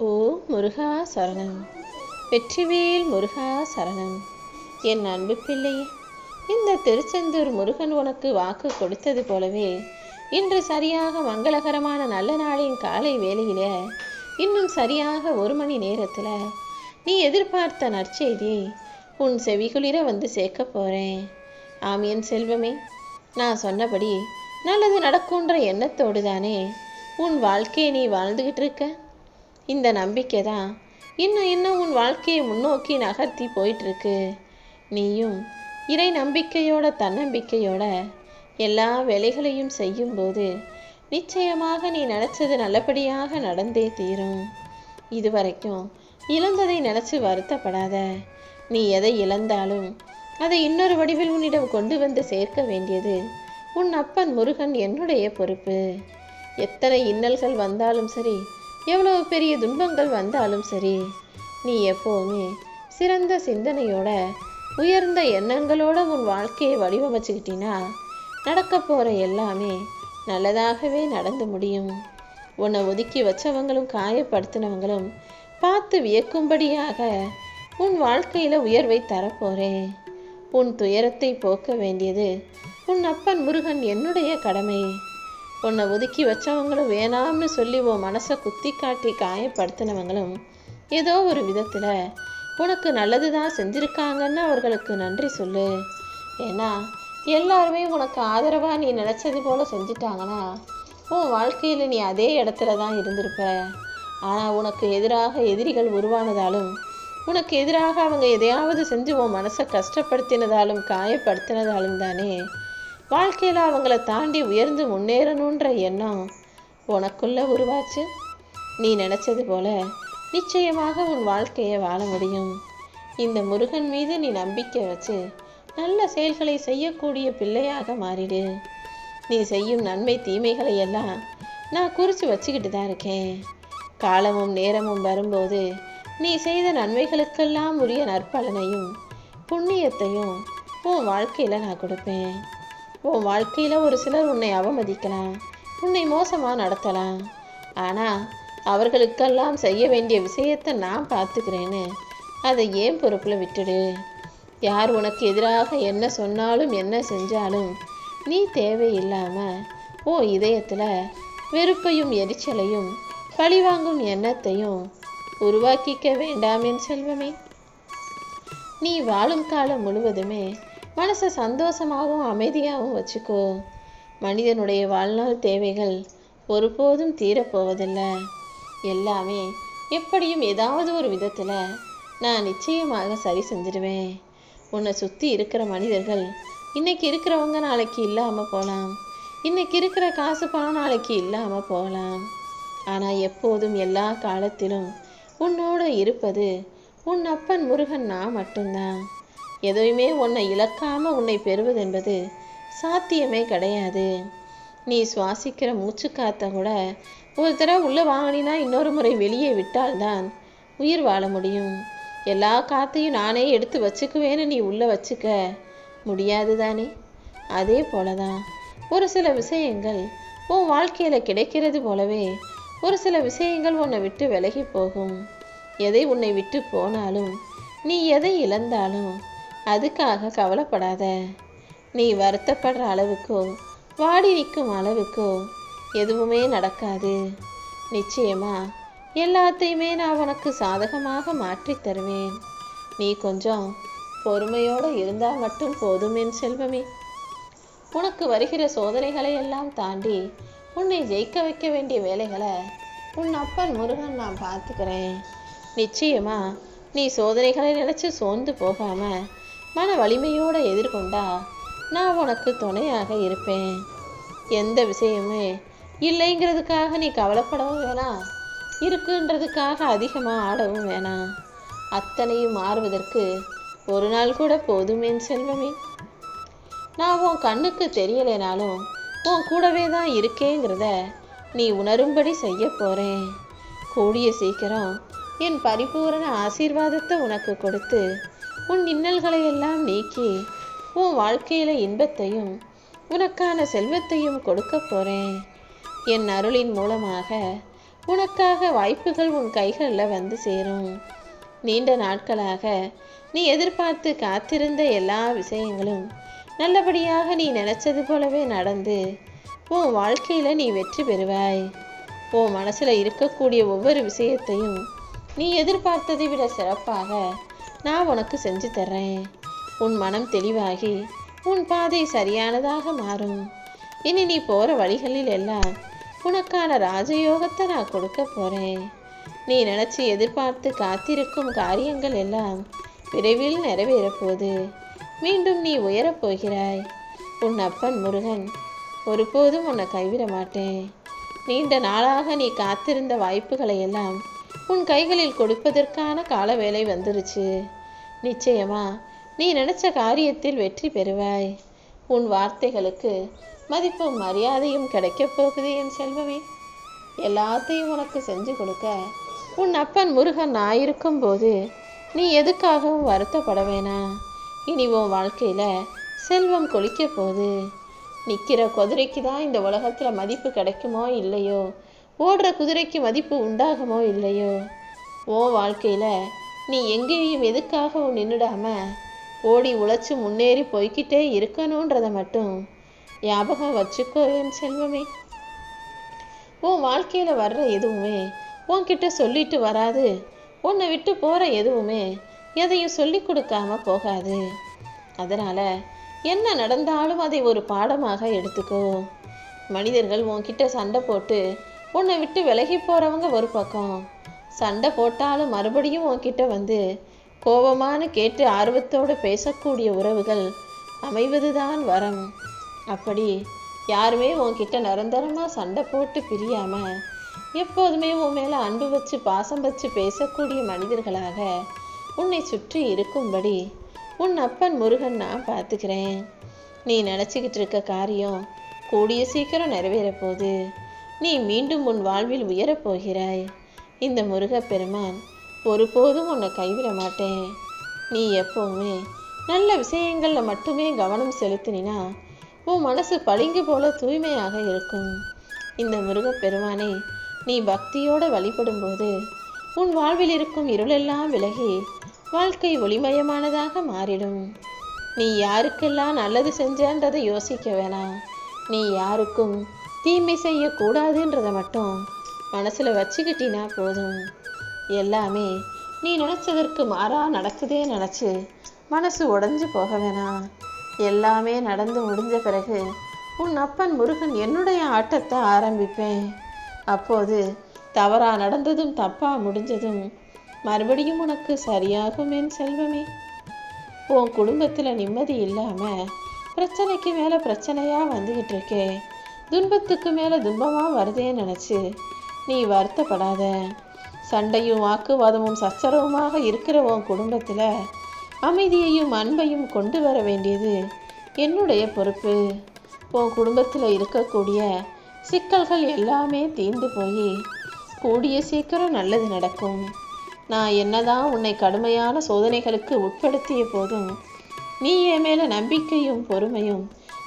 ஓ முருகா சரணம். வெற்றிவேல் முருகா சரணம். என் அன்பு பிள்ளையே இந்த திருச்செந்தூர் முருகன் உனக்கு வாக்கு கொடுத்தது போலவே இன்று சரியாக மங்களகரமான நல்ல நாளின் காலை வேளையில இன்னும் சரியாக ஒரு மணி நேரத்தில் நீ எதிர்பார்த்த நற்செய்தியை உன் செவிகுளிர வந்து சேர்க்க போகிறேன் ஆம் என் செல்வமே நான் சொன்னபடி நல்லது நடக்குன்ற எண்ணத்தோடு தானே உன் வாழ்க்கையை நீ வாழ்ந்துக்கிட்டு இருக்க? இந்த நம்பிக்கை தான் இன்னும் இன்னும் உன் வாழ்க்கையை முன்னோக்கி நகர்த்தி போயிட்டுருக்கு. நீயும் இறை நம்பிக்கையோட தன்னம்பிக்கையோட எல்லா வேலைகளையும் செய்யும்போது நிச்சயமாக நீ நினச்சது நல்லபடியாக நடந்தே தீரும். இதுவரைக்கும் இழந்ததை நினச்சி வருத்தப்படாத. நீ எதை இழந்தாலும் அதை இன்னொரு வடிவில் உன்னிடம் கொண்டு வந்து சேர்க்க வேண்டியது உன் அப்பன் முருகன் என்னுடைய பொறுப்பு. எத்தனை இன்னல்கள் வந்தாலும் சரி எவ்வளவு பெரிய துன்பங்கள் வந்தாலும் சரி நீ எப்போவுமே சிறந்த சிந்தனையோட உயர்ந்த எண்ணங்களோட உன் வாழ்க்கையை வடிவமைச்சுக்கிட்டினா நடக்க போகிற எல்லாமே நல்லதாகவே நடந்து முடியும். உன்னை ஒதுக்கி வச்சவங்களும் காயப்படுத்தினவங்களும் பார்த்து வியக்கும்படியாக உன் வாழ்க்கையில் உயர்வை தரப்போறேன் உன் துயரத்தை போக்க வேண்டியது உன் அப்பன் முருகன் என்னுடைய கடமை. உன்னை ஒதுக்கி வச்சவங்களும் வேணாம்னு சொல்லி உன் மனசை குத்தி காட்டி காயப்படுத்தினவங்களும் ஏதோ ஒரு விதத்தில் உனக்கு நல்லது தான் செஞ்சுருக்காங்கன்னு அவர்களுக்கு நன்றி சொல்லு. ஏன்னா எல்லாருமே உனக்கு ஆதரவாக நீ நினச்சது போல் செஞ்சிட்டாங்கன்னா உன் வாழ்க்கையில் நீ அதே இடத்துல தான் இருந்திருப்ப. ஆனால் உனக்கு எதிராக எதிரிகள் உருவானதாலும் உனக்கு எதிராக அவங்க எதையாவது செஞ்சு உன் மனசை கஷ்டப்படுத்தினதாலும் காயப்படுத்தினதாலும் தானே வாழ்க்கையில் அவங்கள தாண்டி உயர்ந்து முன்னேறணுன்ற எண்ணம் உனக்குள்ள உருவாச்சு. நீ நினச்சது போல நிச்சயமாக உன் வாழ்க்கையை வாழ முடியும். இந்த முருகன் மீது நீ நம்பிக்கை வச்சு நல்ல செயல்களை செய்யக்கூடிய பிள்ளையாக மாறிடு. நீ செய்யும் நன்மை தீமைகளை எல்லாம் நான் குறித்து வச்சுக்கிட்டு தான் இருக்கேன். காலமும் நேரமும் வரும்போது நீ செய்த நன்மைகளுக்கெல்லாம் உரிய நற்பலனையும் புண்ணியத்தையும் உன் வாழ்க்கையில் நான் கொடுப்பேன். உன் வாழ்க்கையில் ஒரு சிலர் உன்னை அவமதிக்கலாம் உன்னை மோசமாக நடத்தலாம். ஆனால் அவர்களுக்கெல்லாம் செய்ய வேண்டிய விஷயத்தை நான் பார்த்துக்கிறேன்னு அதை ஏன் பொறுப்பில் விட்டுடு? யார் உனக்கு எதிராக என்ன சொன்னாலும் என்ன செஞ்சாலும் நீ தேவையில்லாமல் ஓ இதயத்தில் வெறுப்பையும் எரிச்சலையும் பழிவாங்கும் எண்ணத்தையும் உருவாக்கிக்க வேண்டாம் என் செல்வமே. நீ வாழும் காலம் முழுவதுமே மனசை சந்தோஷமாகவும் அமைதியாகவும் வச்சுக்கோ. மனிதனுடைய வாழ்நாள் தேவைகள் ஒருபோதும் தீரப்போவதில்லை. எல்லாமே எப்படியும் ஏதாவது ஒரு விதத்தில் நான் நிச்சயமாக சரி செஞ்சிடுவேன் உன்னை சுற்றி இருக்கிற மனிதர்கள் இன்னைக்கு இருக்கிறவங்க நாளைக்கு இல்லாமல் போகலாம் இன்னைக்கு இருக்கிற காசு பணம் நாளைக்கு இல்லாமல் போகலாம் ஆனால் எப்போதும் எல்லா காலத்திலும் உன்னோட இருப்பது உன் அப்பன் முருகன் நான் மட்டும்தான். எதையுமே உன்னை இழக்காம உன்னை பெறுவதென்பது சாத்தியமே கிடையாது. நீ சுவாசிக்கிற மூச்சு காத்த கூட ஒரு தடவை உள்ளே வாங்கினா இன்னொரு முறை வெளியே விட்டால்தான் உயிர் வாழ முடியும். எல்லா காத்தையும் நானே எடுத்து வச்சுக்குவேன்னு நீ உள்ளே வச்சுக்க. முடியாது தானே? அதே போல தான் ஒரு சில விஷயங்கள் உன் வாழ்க்கையில் கிடைக்கிறது போலவே ஒரு சில விஷயங்கள் உன்னை விட்டு விலகி போகும். எதை உன்னை விட்டு போனாலும் நீ எதை இழந்தாலும் அதுக்காக கவலைப்படாத. நீ வருத்தப்படுற அளவுக்கோ வாடி நிற்கும் அளவுக்கோ எதுவுமே நடக்காது. நிச்சயமா எல்லாத்தையுமே நான் உனக்கு சாதகமாக மாற்றி தருவேன். நீ கொஞ்சம் பொறுமையோடு இருந்தால் மட்டும் போதுமேன் செல்வமே. உனக்கு வருகிற சோதனைகளை எல்லாம் தாண்டி உன்னை ஜெயிக்க வைக்க வேண்டிய வேலைகளை உன் அப்பன் முருகன் நான் பார்த்துக்கிறேன். நிச்சயமா நீ சோதனைகளை நினைச்சு சோர்ந்து போகாமல் மன வலிமையோடு எதிர்கொண்டா நான் உனக்கு துணையாக இருப்பேன். எந்த விஷயமே இல்லைங்கிறதுக்காக நீ கவலைப்படவும் வேணாம் இருக்குன்றதுக்காக அதிகமாக ஆடவும் வேணாம் அத்தனையும் மாறுவதற்கு ஒரு நாள் கூட போதுமேன் செல்வமே. நான் உன் கண்ணுக்கு தெரியலைனாலும் உன் கூடவே தான் இருக்கேங்கிறத நீ உணரும்படி செய்ய போகிறேன் கூடிய சீக்கிரம் என் பரிபூரண ஆசீர்வாதத்தை உனக்கு கொடுத்து உன் இன்னல்களை எல்லாம் நீக்கி உன் வாழ்க்கையில் இன்பத்தையும் உனக்கான செல்வத்தையும் கொடுக்க போகிறேன் என் அருளின் மூலமாக உனக்காக வாய்ப்புகள் உன் கைகளில் வந்து சேரும். நீண்ட நாட்களாக நீ எதிர்பார்த்து காத்திருந்த எல்லா விஷயங்களும் நல்லபடியாக நீ நினைச்சது போலவே நடந்து உன் வாழ்க்கையில நீ வெற்றி பெறுவாய். உன் மனசுல இருக்கக்கூடிய ஒவ்வொரு விஷயத்தையும் நீ எதிர்பார்த்ததை விட சிறப்பாக நான் உனக்கு செஞ்சு தர்றேன். உன் மனம் தெளிவாகி உன் பாதை சரியானதாக மாறும். இனி நீ போகிற வழிகளில் எல்லாம் உனக்கான ராஜயோகத்தை நான் கொடுக்க போகிறேன் நீ நினச்சி எதிர்பார்த்து காத்திருக்கும் காரியங்கள் எல்லாம் விரைவில் நிறைவேறப்போது மீண்டும் நீ உயரப் போகிறாய். உன் அப்பன் முருகன் ஒருபோதும் உன்னை கைவிட மாட்டேன். நீண்ட நாளாக நீ காத்திருந்த வாய்ப்புகளை எல்லாம் உன் கைகளில் கொடுப்பதற்கான கால வேலை வந்துருச்சு. நிச்சயமா நீ நினைச்ச காரியத்தில் வெற்றி பெறுவாய். உன் வார்த்தைகளுக்கு மதிப்பும் மரியாதையும் கிடைக்கப் போகுது என் செல்வமே. எல்லாத்தையும் உனக்கு செஞ்சு கொடுக்க உன் அப்பன் முருகன் நான் இருக்கும்போது நீ எதுக்காகவும் வருத்தப்பட வேணாம் இனி உன் வாழ்க்கையில செல்வம் கொளிக்க போகுது. நிற்கிற குதிரைக்கு தான் இந்த உலகத்தில் மதிப்பு கிடைக்குமோ இல்லையோ ஓடுற குதிரைக்கு மதிப்பு உண்டாகுமோ இல்லையோ? ஓ வாழ்க்கையில் நீ எங்கேயும் எதுக்காகவும் நின்றுடாம ஓடி உழைச்சி முன்னேறி போய்கிட்டே இருக்கணுன்றத மட்டும் ஞாபகம் வச்சுக்கோ என் செல்வமே. உன் வாழ்க்கையில் வர்ற எதுவுமே உன்கிட்ட சொல்லிட்டு வராது. உன்னை விட்டு போகிற எதுவுமே எதையும் சொல்லி கொடுக்காம போகாது. அதனால் என்ன நடந்தாலும் அதை ஒரு பாடமாக எடுத்துக்கோ. மனிதர்கள் உன்கிட்ட சண்டை போட்டு உன்னை விட்டு விலகி போறவங்க ஒரு பக்கம். சண்டை போட்டாலும் மறுபடியும் உன்கிட்ட வந்து கோபமானு கேட்டு ஆர்வத்தோடு பேசக்கூடிய உறவுகள் அமைவதுதான் வரம். அப்படி யாருமே உன்கிட்ட நிரந்தரமாக சண்டை போட்டு பிரியாம எப்போதுமே உன் மேலே அன்பு வச்சு பாசம் வச்சு பேசக்கூடிய மனிதர்களாக உன்னை சுற்றி இருக்கும்படி உன் அப்பன் முருகன் நான் பார்த்துக்கிறேன். நீ நினச்சிக்கிட்டு இருக்க காரியம் கூடிய சீக்கிரம் நிறைவேறப் போகுது. நீ மீண்டும் உன் வாழ்வில் உயரப் போகிறாய் இந்த முருகப்பெருமான் ஒருபோதும் உன்னை கைவிட மாட்டேன். நீ எப்போவுமே நல்ல விஷயங்களில் மட்டுமே கவனம் செலுத்தினா உன் மனசு பளிங்கு போல தூய்மையாக இருக்கும். இந்த முருகப்பெருமானை நீ பக்தியோடு வழிபடும்போது உன் வாழ்வில் இருக்கும் இருளெல்லாம் விலகி வாழ்க்கை ஒளிமயமானதாக மாறிடும். நீ யாருக்கெல்லாம் நல்லது செஞ்சன்றதை யோசிக்க வேணாம். நீ யாருக்கும் தீமை செய்யக்கூடாதுன்றதை மட்டும் மனசில் வச்சுக்கிட்டினா போதும். எல்லாமே நீ நினச்சதற்கு மாறாக நடக்குதே நினச்சி மனசு உடஞ்சு போக வேணாம். எல்லாமே நடந்து முடிஞ்ச பிறகு உன் அப்பன் முருகன் என்னுடைய ஆட்டத்தை ஆரம்பிப்பேன். அப்போது தவறாக நடந்ததும் தப்பாக முடிஞ்சதும் மறுபடியும் உனக்கு சரியாகும் என் செல்வமே. உன் குடும்பத்தில் நிம்மதி இல்லாமல் பிரச்சனைக்கு மேலே பிரச்சனையாக வந்துக்கிட்டு இருக்கே. துன்பத்துக்கு மேலே துன்பமாக வருதே நினச்சி நீ வருத்தப்படாத. சண்டையும் வாக்குவாதமும் சச்சரவுமாக இருக்கிற உன் குடும்பத்தில் அமைதியையும் அன்பையும் கொண்டு வர வேண்டியது என்னுடைய பொறுப்பு. உன் குடும்பத்தில் இருக்கக்கூடிய சிக்கல்கள் எல்லாமே தீர்ந்து போய் கூடிய சீக்கிரம் நல்லது நடக்கும். நான் என்னதான் உன்னை கடுமையான சோதனைகளுக்கு உட்படுத்திய போதும் நீ என் மேலே நம்பிக்கையும் பொறுமையும்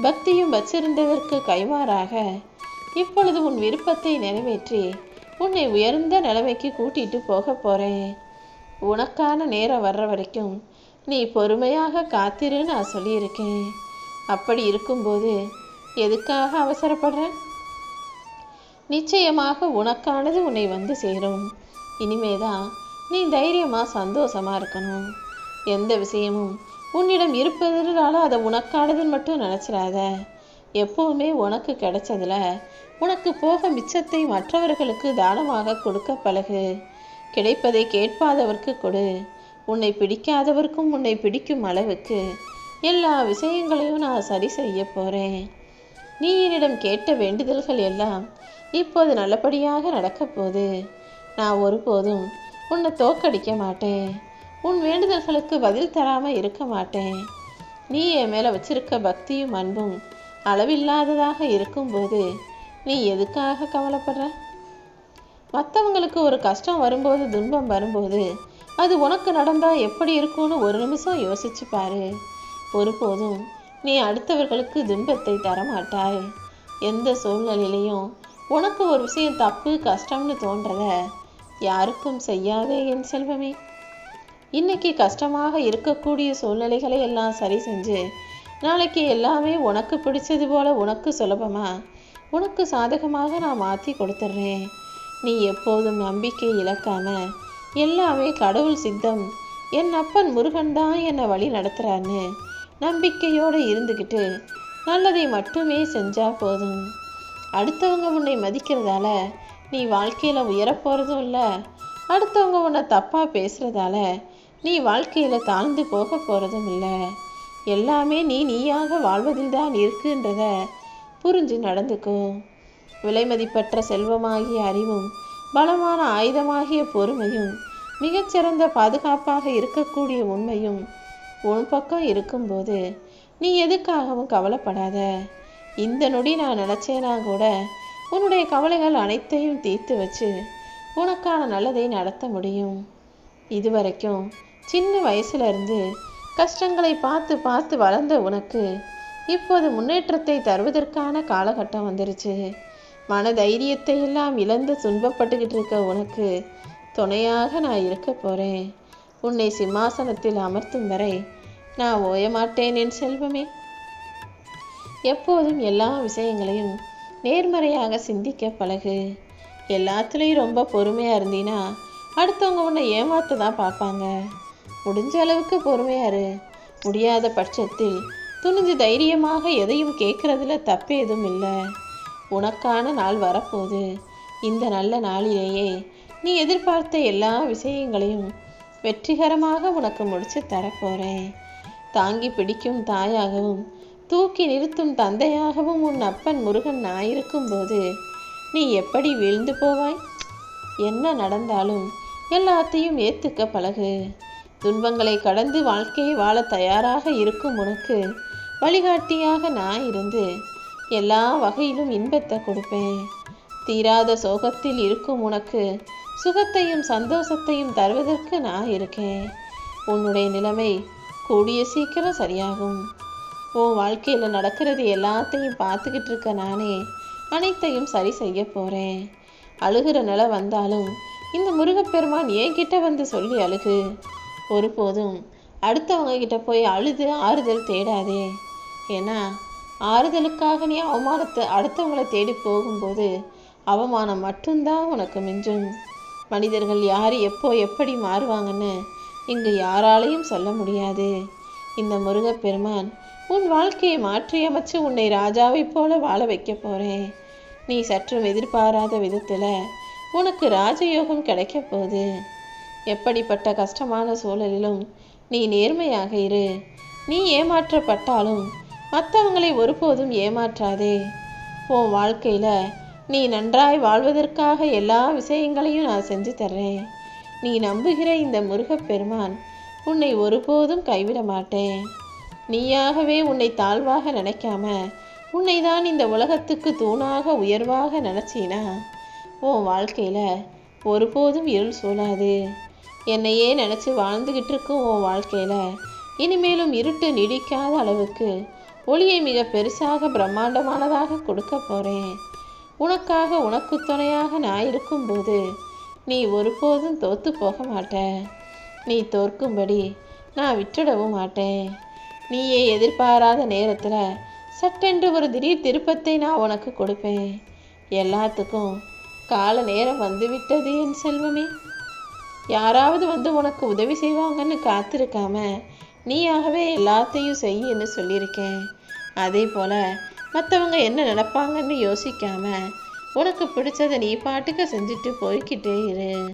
பக்தியும் வச்சிருந்ததற்கு கைமாறாக இப்பொழுது உன் விருப்பத்தை நிறைவேற்றி உன்னை உயர்ந்த நிலைமைக்கு கூட்டிட்டு போக போறேன். உனக்கான நேரம் வர்ற வரைக்கும் நீ பொறுமையாக காத்திரு நான் சொல்லியிருக்கேன். அப்படி இருக்கும்போது எதுக்காக அவசரப்படுற நிச்சயமாக உனக்கானது உன்னை வந்து சேரும். இனிமேதான் நீ தைரியமா சந்தோஷமா இருக்கணும். எந்த விஷயமும் உன்னிடம் இருப்பதனால அதை உனக்கானதுன்னு மட்டும் நினச்சிடாத. எப்போவுமே உனக்கு கிடைச்சதுல உனக்கு போக மிச்சத்தை மற்றவர்களுக்கு தானமாக கொடுக்க பழகு. கிடைப்பதை கேட்பாதவர்க்கு கொடு. உன்னை பிடிக்காதவர்க்கும் உன்னை பிடிக்கும் அளவுக்கு எல்லா விஷயங்களையும் நான் சரி செய்ய போகிறேன் நீ என்னிடம் கேட்ட வேண்டுதல்கள் எல்லாம் இப்போது நல்லபடியாக நடக்கப்போகுது நான் ஒருபோதும் உன்னை தோக்கடிக்க மாட்டேன். உன் வேண்டுதல்களுக்கு பதில் தராமல் இருக்க மாட்டேன். நீ என் மேலே வச்சிருக்க பக்தியும் அன்பும் அளவில்லாததாக இருக்கும்போது நீ எதுக்காக கவலைப்படுற? மற்றவங்களுக்கு ஒரு கஷ்டம் வரும்போது துன்பம் வரும்போது அது உனக்கு நடந்தால் எப்படி இருக்கும்னு ஒரு நிமிஷம் யோசிச்சு பாரு. ஒருபோதும் நீ அடுத்தவர்களுக்கு துன்பத்தை தரமாட்டாய். எந்த சூழ்நிலையிலையும் உனக்கு ஒரு விஷயம் தப்பு கஷ்டம்னு தோன்றத யாருக்கும் செய்யாதே என் செல்வமே. இன்னைக்கு கஷ்டமாக இருக்கக்கூடிய சூழ்நிலைகளை எல்லாம் சரி செஞ்சு நாளைக்கு எல்லாமே உனக்கு பிடிச்சது போல உனக்கு சுலபமா? உனக்கு சாதகமாக நான் மாற்றி கொடுத்துட்றேன் நீ எப்போதும் நம்பிக்கை இழக்காம எல்லாமே கடவுள் சித்தம். என் அப்பன் முருகன் தான் என்னை வழி நடத்துகிறான்னு நம்பிக்கையோடு இருந்துக்கிட்டு நல்லதை மட்டுமே செஞ்சா போதும். அடுத்தவங்க உன்னை மதிக்கிறதால நீ வாழ்க்கையில் உயரப்போகிறதும் இல்லை அடுத்தவங்க உன்னை தப்பாக பேசுகிறதால நீ வாழ்க்கையில் தாழ்ந்து போக போகிறதும் இல்லை. எல்லாமே நீ நீயாக வாழ்வதில் தான் இருக்குன்றத புரிஞ்சு நடந்துக்கும் விலைமதிப்பற்ற செல்வமாகிய அறிவும் பலமான ஆயுதமாகிய பொறுமையும் மிகச்சிறந்த பாதுகாப்பாக இருக்கக்கூடிய உண்மையும் உன் பக்கம் இருக்கும்போது நீ எதுக்காகவும் கவலைப்படாத. இந்த நொடி நான் நினச்சேனா கூட உன்னுடைய கவலைகள் அனைத்தையும் தீர்த்து வச்சு உனக்கான நல்லதை நடத்த முடியும். இதுவரைக்கும் சின்ன வயசுல இருந்து கஷ்டங்களை பார்த்து பார்த்து வளர்ந்த உனக்கு இப்போது முன்னேற்றத்தை தருவதற்கான காலகட்டம் வந்துருச்சு. மன தைரியத்தை எல்லாம் இழந்து துன்பப்பட்டுக்கிட்டு இருக்க உனக்கு துணையாக நான் இருக்க போறேன். உன்னை சிம்மாசனத்தில் அமர்த்தும் வரை நான் ஓயமாட்டேன் என் செல்வமே. எப்போதும் எல்லா விஷயங்களையும் நேர்மறையாக சிந்திக்க பழகு. எல்லாத்துலேயும் ரொம்ப பொறுமையாக இருந்தீன்னா அடுத்தவங்க உன்னை ஏமாத்த தான் பார்ப்பாங்க. முடிஞ்ச அளவுக்கு பொறுமையாரு முடியாத பட்சத்தில் துணிஞ்சு தைரியமாக எதையும் கேட்குறதுல தப்பு எதுவும் இல்லை. உனக்கான நாள் வரப்போகுது. இந்த நல்ல நாளிலேயே நீ எதிர்பார்த்த எல்லா விஷயங்களையும் வெற்றிகரமாக உனக்கு முடிச்சு தரப்போகிறேன் தாங்கி பிடிக்கும் தாயாகவும் தூக்கி நிறுத்தும் தந்தையாகவும் உன் அப்பன் முருகன் நான் இருக்கும்போது நீ எப்படி வீழ்ந்து போவாய்? என்ன நடந்தாலும் எல்லாத்தையும் ஏத்துக்க பழகு. துன்பங்களை கடந்து வாழ்க்கையை வாழ தயாராக இருக்கும் உனக்கு வழிகாட்டியாக நான் இருந்து எல்லா வகையிலும் இன்பத்தை கொடுப்பேன். தீராத சோகத்தில் இருக்கும் உனக்கு சுகத்தையும் சந்தோஷத்தையும் தருவதற்கு நான் இருக்கேன். உன்னுடைய நிலைமை கூடிய சீக்கிரம் சரியாகும். உன் வாழ்க்கையில் நடக்கிறது எல்லாத்தையும் பார்த்துக்கிட்டு இருக்க நானே அனைத்தையும் சரி செய்ய போகிறேன் அழுகிற நிலை வந்தாலும் இந்த முருகப்பெருமான் என்கிட்ட வந்து சொல்லி அழுகு? ஒருபோதும் அடுத்தவங்க கிட்ட போய் அழுது ஆறுதல் தேடாதே. ஏன்னா ஆறுதலுக்காக நீ அவமானத்தை அடுத்தவங்களை தேடி போகும்போது அவமானம் மட்டும்தான் உனக்கு மிஞ்சும். மனிதர்கள் யார் எப்போ எப்படி மாறுவாங்கன்னு இங்கு யாராலையும் சொல்ல முடியாது. இந்த முருகப்பெருமான் உன் வாழ்க்கையை மாற்றியமைச்சு உன்னை ராஜாவைப் போல வாழ வைக்க போறேன். நீ சற்றும் எதிர்பாராத விதத்தில் உனக்கு ராஜயோகம் கிடைக்க போகுது. எப்படிப்பட்ட கஷ்டமான சூழலிலும் நீ நேர்மையாக இரு. நீ ஏமாற்றப்பட்டாலும் மற்றவங்களை ஒருபோதும் ஏமாற்றாதே. உன் வாழ்க்கையில் நீ நன்றாய் வாழ்வதற்காக எல்லா விஷயங்களையும் நான் செஞ்சு தர்றேன். நீ நம்புகிற இந்த முருகப்பெருமான் உன்னை ஒருபோதும் கைவிட மாட்டேன். நீயாகவே உன்னை தாழ்வாக நினைக்காம உன்னை தான் இந்த உலகத்துக்கு தூணாக உயர்வாக நினச்சினா? உன் வாழ்க்கையில் ஒருபோதும் இருள் சூழாது. என்னையே நினச்சி வாழ்ந்துக்கிட்டு இருக்கும் உன் வாழ்க்கையில். இனிமேலும் இருட்டு நீடிக்காத அளவுக்கு ஒளியை மிக பெருசாக பிரம்மாண்டமானதாக கொடுக்க போகிறேன் உனக்காக உனக்கு துணையாக நான் இருக்கும்போது நீ ஒருபோதும் தோத்து போக மாட்ட. நீ தோற்கும்படி நான் விட்டுடவும் மாட்டேன். நீயே எதிர்பாராத நேரத்தில் சட்டென்று ஒரு திடீர் திருப்பத்தை நான் உனக்கு கொடுப்பேன். எல்லாத்துக்கும் கால நேரம் வந்துவிட்டது என் செல்வமே. யாராவது வந்து உனக்கு உதவி செய்வாங்கன்னு காத்திருக்காம நீயாகவே எல்லாத்தையும் செய்யன்னு சொல்லியிருக்கேன். அதே போல் மற்றவங்க என்ன நினைப்பாங்கன்னு யோசிக்காம உனக்கு பிடிச்சதை நீ பாட்டுக்க செஞ்சுட்டு போய்கிட்டே இரு.